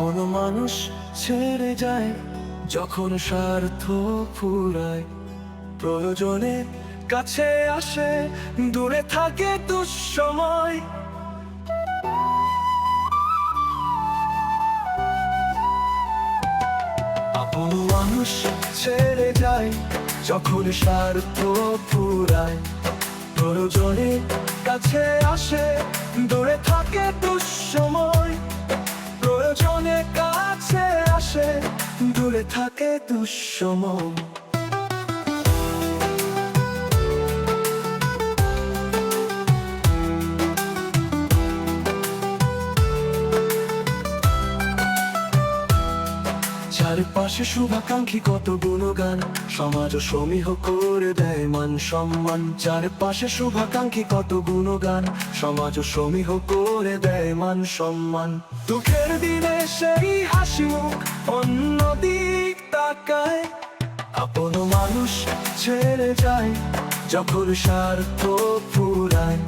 মানুষ ছেড়ে যায়, যখন স্বার্থ ফুরায়। প্রয়োজনে কাছে আসে, দূরে থাকে দুঃসময়। আপন মানুষ ছেড়ে যায়, যখন স্বার্থ ফুরায়। প্রয়োজনে কাছে আসে, দূরে থাকে দুঃসময়। থাকে দুঃসময়। চারপাশে শুভাকাঙ্ক্ষী কত গুণগান সমাজ সমীহ করে দেয় মান সম্মান। চারপাশে শুভাকাঙ্ক্ষী কত গুণগান সমাজ সমীহ করে দেয় মান সম্মান। দুঃখের দিনে সেই হাসি মুখ, অন্য তাকায় আপন মানুষ ছেড়ে যায় যখন স্বার্থ ফুরায়।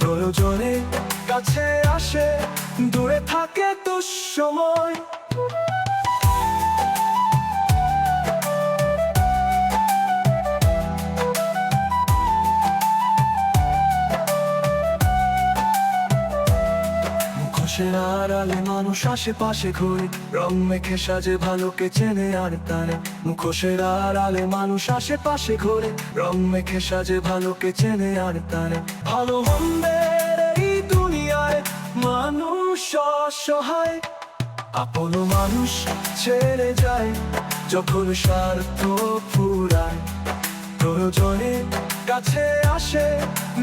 প্রয়োজনে কাছে আসে দূরে থাকে দুঃসময়। মুখোশের আড়ালে মানুষ আশেপাশে ঘুরে, রং মেখে সাজে ভালোকে চেনে আর তারে। মুখোশের আড়ালে মানুষ আশেপাশে ঘুরে, রং মেখে সাজে ভালোকে চেনে আর তারে। ভালো মন্দের এই দুনিয়ায় মানুষ অসহায়, আপন মানুষ ছেড়ে যায় যখন স্বার্থ ফুরায়। প্রয়োজনে কাছে আসে,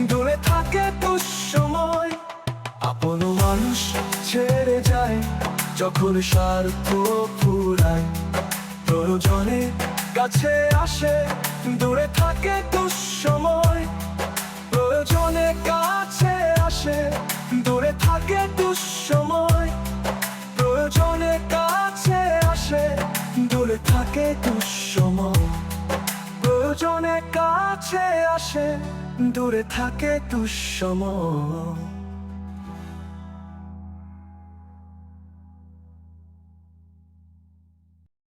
দূরে থাকে দুঃসময়। যখন স্বার্থ ফুরায় প্রয়োজনে কাছে আসে, দূরে থাকে দুঃসময়। প্রয়োজনে কাছে আসে, দূরে থাকে দুঃসময়। প্রয়োজনে কাছে আসে, দূরে থাকে দুঃসময়। প্রয়োজনে কাছে আসে, দূরে থাকে দুঃসময়।